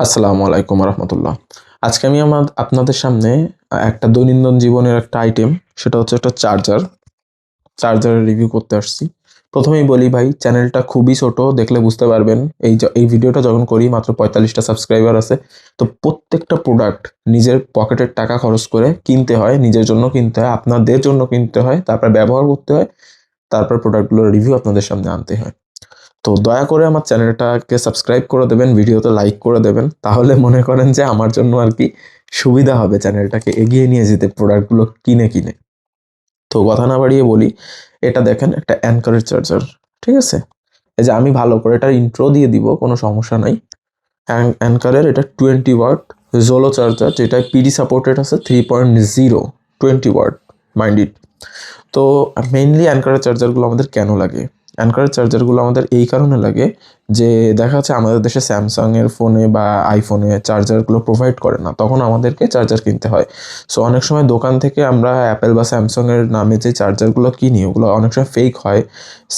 আসসালামু আলাইকুম রহমতুল্লাহ। আজকে আমি আমার আপনাদের সামনে একটা দৈনন্দিন জীবনের একটা আইটেম সেটা হচ্ছে একটা চার্জার চার্জারের রিভিউ করতে আসছি। প্রথমেই বলি ভাই চ্যানেলটা খুবই ছোট, দেখলে বুঝতে পারবেন। এই এই ভিডিওটা যখন করি, মাত্র পঁয়তাল্লিশটা সাবস্ক্রাইবার আছে। তো প্রত্যেকটা প্রোডাক্ট নিজের পকেটের টাকা খরচ করে কিনতে হয়, নিজের জন্য কিনতে হয়, আপনাদের জন্য কিনতে হয়, তারপর ব্যবহার করতে হয়, তারপর প্রোডাক্টগুলোর রিভিউ আপনাদের সামনে আনতে হয়। তো দয়া করে আমার চ্যানেলটাকে সাবস্ক্রাইব করে দেবেন, ভিডিওতে লাইক করে দেবেন, তাহলে মনে করেন যে আমার জন্য আর কি সুবিধা হবে চ্যানেলটাকে এগিয়ে নিয়ে যেতে প্রোডাক্টগুলো কিনে কিনে। তো কথা না বাড়িয়ে বলি, এটা দেখেন একটা অ্যানকারের চার্জার ঠিক আছে? এই যে আমি ভালো করে এটার ইন্ট্রো দিয়ে দিব, কোনো সমস্যা নাই। অ্যানকারের এটা টোয়েন্টি ওয়াট জোলো চার্জার যেটা পিডি সাপোর্টেড আছে three point zero twenty watt mind it তো মেইনলি অ্যানকারের চার্জারগুলো আমাদের কেন লাগে? অ্যানকারের চার্জারগুলো আমাদের এই কারণে লাগে যে দেখা যাচ্ছে আমাদের দেশে স্যামসাংয়ের ফোনে বা আইফোনে চার্জারগুলো প্রোভাইড করে না, তখন আমাদেরকে চার্জার কিনতে হয়। সো অনেক সময় দোকান থেকে আমরা অ্যাপেল বা স্যামসাংয়ের নামে যে চার্জারগুলো কিনি, ওগুলো অনেক সময় ফেক হয়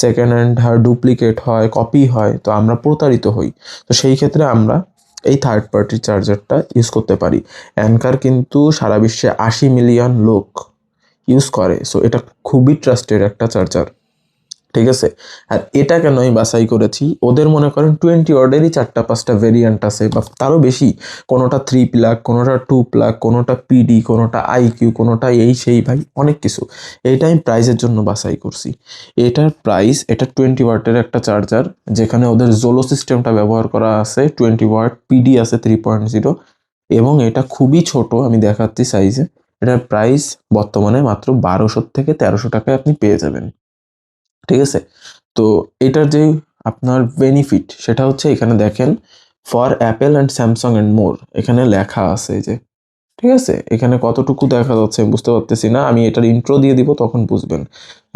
সেকেন্ড হ্যান্ড হয় ডুপ্লিকেট হয় কপি হয়, তো আমরা প্রতারিত হই। তো সেই ক্ষেত্রে আমরা এই থার্ড পার্টি চার্জারটা ইউজ করতে পারি। অ্যানকার কিন্তু সারা বিশ্বে আশি মিলিয়ন লোক ইউজ করে সো এটা খুবই ট্রাস্টেড একটা চার্জার ঠিক আছে? আর এটা কেন আমি বাছাই করেছি? ওদের মনে করেন টোয়েন্টি অর্ডারই চারটা, পাঁচটা ভেরিয়েন্ট আছে, বা তারও বেশি। কোনোটা থ্রি প্লাক কোনোটা টু প্লাগ কোনোটা পিডি কোনোটা আইকিউ কোনোটা এই সেই ভাই, অনেক কিছু। এইটা আমি প্রাইসের জন্য বাছাই করছি। এটার প্রাইস এটা টোয়েন্টি ওয়াটের একটা চার্জার যেখানে ওদের জোলো সিস্টেমটা ব্যবহার করা আছে টোয়েন্টি ওয়াট পিডি আছে থ্রি পয়েন্ট জিরো এবং এটা খুবই ছোট, আমি দেখাচ্ছি সাইজে এটার প্রাইস বর্তমানে মাত্র বারোশো থেকে তেরোশো টাকায় আপনি পেয়ে যাবেন। ঠিক আছে? তো এটার যে আপনার বেনিফিট সেটা হচ্ছে এখানে দেখেন for Apple and Samsung and more এখানে লেখা আছে যে, ঠিক আছে? এখানে কতটুকু দেখা যাচ্ছে বুঝতে পারতেছি না, আমি এটার ইন্ট্রো দিয়ে দিব, তখন বুঝবেন।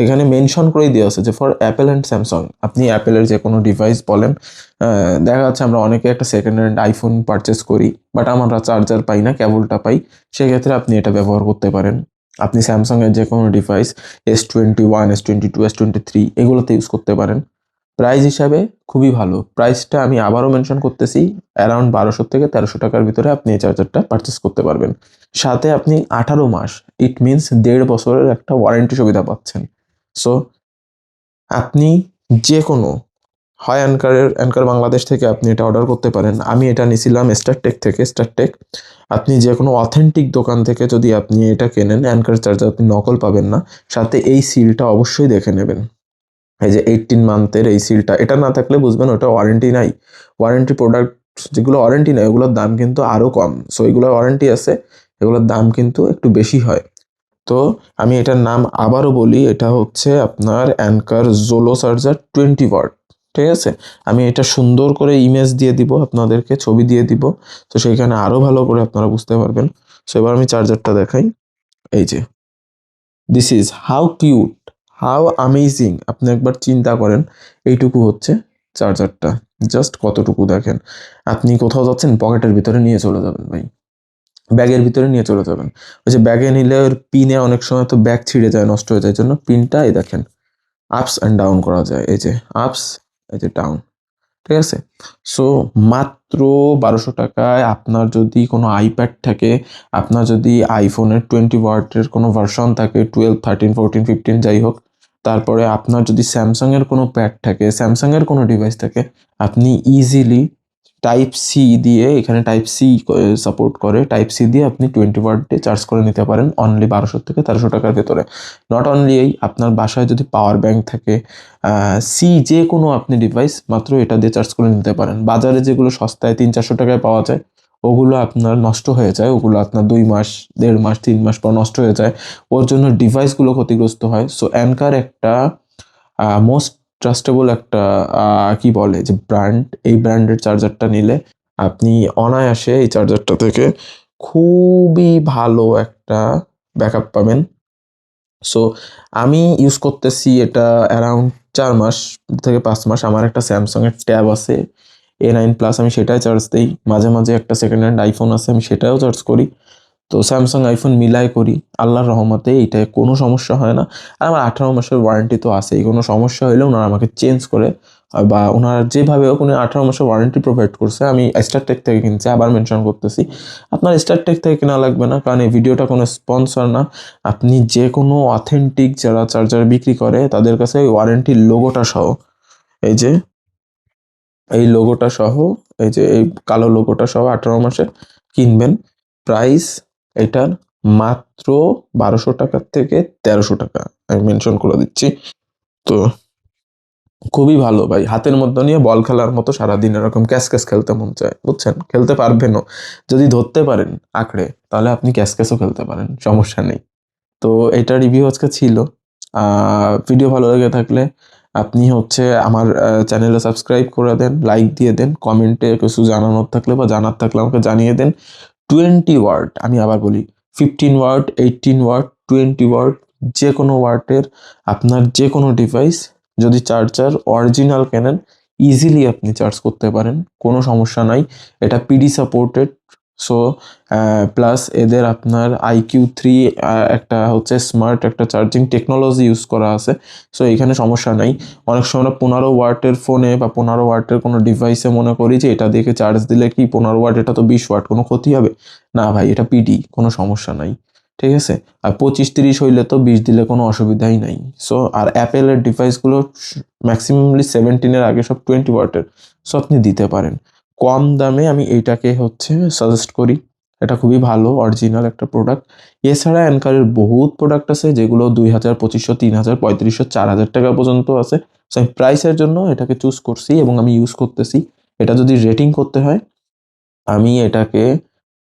এখানে মেনশন করেই দেওয়া আছে যে ফর অ্যাপেল অ্যান্ড স্যামসাং আপনি অ্যাপেলের যে কোনো ডিভাইস বলেন দেখা যাচ্ছে আমরা অনেকে একটা সেকেন্ড হ্যান্ড আইফোন পারচেস করি বাট আমরা চার্জার পাই না কেবলটা পাই, সেক্ষেত্রে আপনি এটা ব্যবহার করতে পারেন। আপনি স্যামসাংয়ের যে কোনো device S twenty one S twenty two S twenty three এগুলোতে ইউজ করতে পারেন। প্রাইস হিসাবে খুবই ভালো। প্রাইসটা আমি আবারও মেনশন করতেছি অ্যারাউন্ড বারোশো থেকে তেরোশো টাকার ভিতরে আপনি এই চার্জারটা পারচেস করতে পারবেন। সাথে আপনি আঠারো মাস ইট মিনস দেড় বছরের একটা ওয়ারেন্টি সুবিধা পাচ্ছেন। সো আপনি যে কোনো হয় অ্যানকারের অ্যানকার বাংলাদেশ থেকে আপনি এটা অর্ডার করতে পারেন। আমি এটা নিয়েছিলাম স্টারটেক থেকে স্টারটেক আপনি যে কোনো অথেন্টিক দোকান থেকে যদি আপনি এটা কেনেন অ্যানকার চার্জার আপনি নকল পাবেন না। সাথে এই সিলটা অবশ্যই দেখে নেবেন। এই যে এইটিন মান্থের এই সিলটা এটা না থাকলে বুঝবেন ওটা ওয়ারেন্টি নাই। ওয়ারেন্টি প্রোডাক্ট যেগুলো ওয়ারেন্টি নাই, ওগুলোর দাম কিন্তু আরও কম। সো এগুলো ওয়ারেন্টি আছে, এগুলোর দাম কিন্তু একটু বেশি হয়। তো, আমি এটার নাম আবারও বলি, এটা হচ্ছে আপনার Anker Zolo charger twenty watt ঠিক আছে? আমি এটা সুন্দর করে ইমেজ দিয়ে দিব, আপনাদেরকে ছবি দিয়ে দিব। তো সেইখানে আরও ভালো করে আপনারা বুঝতে পারবেন। সো এবার আমি চার্জারটা দেখাই। এই যে। This is how cute how amazing আপনি একবার চিন্তা করেন, এইটুকু হচ্ছে চার্জারটা জাস্ট কতটুকু দেখেন। আপনি কোথাও যাচ্ছেন, পকেটের ভিতরে নিয়ে চলে যাবেন ভাই। ব্যাগের ভিতরে নিয়ে চলে যাবেন। ওই যে ব্যাগে নিলে ওর পিনে অনেক সময় তো ব্যাগ ছিঁড়ে যায়, নষ্ট হয়ে যায়। জন্য পিনটা এই দেখেন। আপস অ্যান্ড ডাউন করা যায়। এই যে আপস এই যে ডাউন ঠিক আছে? সো মাত্র বারোশো টাকায় আপনার যদি কোনো আইপ্যাড থাকে, আপনার যদি আইফোনের টোয়েন্টি ওয়ার্টের কোনো ভার্সন থাকে টুয়েলভ থার্টিন ফোরটিন ফিফটিন যাই হোক, তারপরে আপনার যদি স্যামসাংয়ের কোনো প্যাড থাকে স্যামসাংয়ের কোনো ডিভাইস থাকে, আপনি ইজিলি টাইপ সি দিয়ে এখানে টাইপ সি সাপোর্ট করে। টাইপ সি দিয়ে আপনি টোয়েন্টি ওয়াটে চার্জ করে নিতে পারেন অনলি বারোশো থেকে তেরোশো টাকার ভেতরে। নট অনলি এই, আপনার বাসায় যদি পাওয়ার ব্যাংক থাকে সি যে কোনো আপনি ডিভাইস মাত্র এটা দিয়ে চার্জ করে নিতে পারেন। বাজারে যেগুলো সস্তায় তিন চারশো টাকায় পাওয়া যায়, ওগুলো আপনার নষ্ট হয়ে যায়। ওগুলো আপনার দুই মাস, দেড় মাস, তিন মাস পর নষ্ট হয়ে যায়। ওর জন্য ডিভাইসগুলো ক্ষতিগ্রস্ত হয়। সো অ্যানকার একটা মোস্ট ট্রাস্টেবল একটা কি বলে, যে ব্র্যান্ড এই ব্র্যান্ডের চার্জারটা নিলে আপনি অনায়াসে এই চার্জারটা থেকে খুবই ভালো একটা ব্যাকআপ পাবেন। সো আমি ইউজ করতেছি এটা অ্যারাউন্ড চার মাস থেকে পাঁচ মাস। আমার একটা স্যামসাংয়ের ট্যাব আছে এ নাইন প্লাস আমি সেটাই চার্জ দিই। মাঝে মাঝে একটা সেকেন্ড হ্যান্ড আইফোন আছে, আমি সেটাও চার্জ করি। তো স্যামসাং আইফোন মিলাই করি, আল্লাহর রহমতে এইটায় কোনো সমস্যা হয় না। আর আমার আঠারো মাসের ওয়ারেন্টি তো আছেই, কোনো সমস্যা হলেও ওনারা আমাকে চেঞ্জ করে বা ওনার যেভাবে হোক উনি আঠারো মাসের ওয়ারেন্টি প্রোভাইড করছে। আমি স্টারটেক থেকে কিনছি, আবার মেনশন করতেছি। আপনার স্টারটেক থেকে কেনা লাগবে না, কারণ এই ভিডিওটা কোনো স্পন্সর না। আপনি যে কোনো অথেন্টিক যারা চার্জার বিক্রি করে, তাদের কাছে ওই ওয়ারেন্টির লোগোটা সহ। এই যে, এই লোগোটা সহ, এই যে, এই কালো লোগোটা সহ আঠারো মাসে কিনবেন। প্রাইস এটার মাত্র বারোশো টাকার থেকে তেরোশো টাকা আমি মেনশন করে দিচ্ছি। তো খুবই ভালো ভাই, হাতের মধ্যে নিয়ে বল খেলার মতো সারাদিন এরকম ক্যাশ ক্যাশ খেলতে মন চায়, বুঝছেন? খেলতে পারবেনও। যদি ধরতে পারেন আঁকড়ে, তাহলে আপনি ক্যাশ ক্যাশও খেলতে পারেন, সমস্যা নেই। তো এটা রিভিউ আজকে ছিল। ভিডিও ভালো লেগে থাকলে আপনি হচ্ছে আমার চ্যানেলে সাবস্ক্রাইব করে দেন লাইক দিয়ে দেন কমেন্টে কিছু জানানোর থাকলে বা জানার থাকলে আমাকে জানিয়ে দেন। টোয়েন্টি ওয়ার্ড আমি আবার বলি fifteen watt eighteen watt twenty watt যে কোনো ওয়ার্ডের আপনার যে কোনো ডিভাইস যদি চার্জার অরিজিনাল কেনেন ইজিলি আপনি চার্জ করতে পারেন, কোনো সমস্যা নাই। এটা পিডি সাপোর্টেড সো প্লাস এদের আপনার আইকিউ থ্রি একটা হচ্ছে স্মার্ট একটা চার্জিং টেকনোলজি ইউজ করা আছে। সো এখানে সমস্যা নাই। অনেক সময় আমরা পনেরো ওয়াটের ফোনে বা পনেরো ওয়াটের কোনো ডিভাইসে মনে করি যে এটা দেখে চার্জ দিলে কি পনেরো ওয়াট, এটা তো বিশ ওয়াট, কোনো ক্ষতি হবে? না ভাই, এটা পিডি কোনো সমস্যা নাই। ঠিক আছে? আর পঁচিশ তিরিশ হইলে তো বিশ দিলে কোনো অসুবিধাই নাই। সো আর অ্যাপেলের ডিভাইসগুলো ম্যাক্সিমামলি সেভেন্টিনের আগে সব টোয়েন্টি ওয়াটের। সো আপনি দিতে পারেন। কম দামে আমি এইটাকে হচ্ছে সাজেস্ট করি। এটা খুবই ভালো অরিজিনাল একটা প্রোডাক্ট এছাড়া অ্যানকারের বহুত প্রোডাক্ট আছে, যেগুলো দুই হাজার, পঁচিশশো, তিন হাজার, পঁয়ত্রিশশো, চার হাজার টাকা পর্যন্ত আছে। সো আমি প্রাইসের জন্য এটাকে চুজ করছি এবং আমি ইউজ করতেছি। এটা যদি রেটিং করতে হয়, আমি এটাকে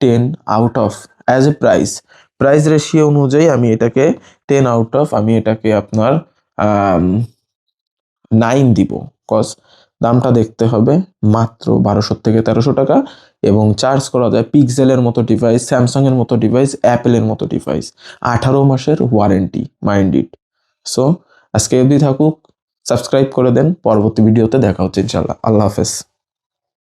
ten out of as a price price ratio অনুযায়ী আমি এটাকে টেন আউট অফ আমি এটাকে আপনার নাইন দিব। কজ দামটা দেখতে হবে মাত্র বারোশো থেকে তেরোশো টাকা এবং চার্জ করা যায় পিক্সেলের মতো ডিভাইস স্যামসাংয়ের মতো ডিভাইস অ্যাপেলের মতো ডিভাইস আঠারো মাসের ওয়ারেন্টি মাইন্ড ইট সো আজকে অবধি থাকুক সাবস্ক্রাইব করে দেন, পরবর্তী ভিডিওতে দেখা হচ্ছে ইনশাল্লাহ আল্লাহ হাফেজ।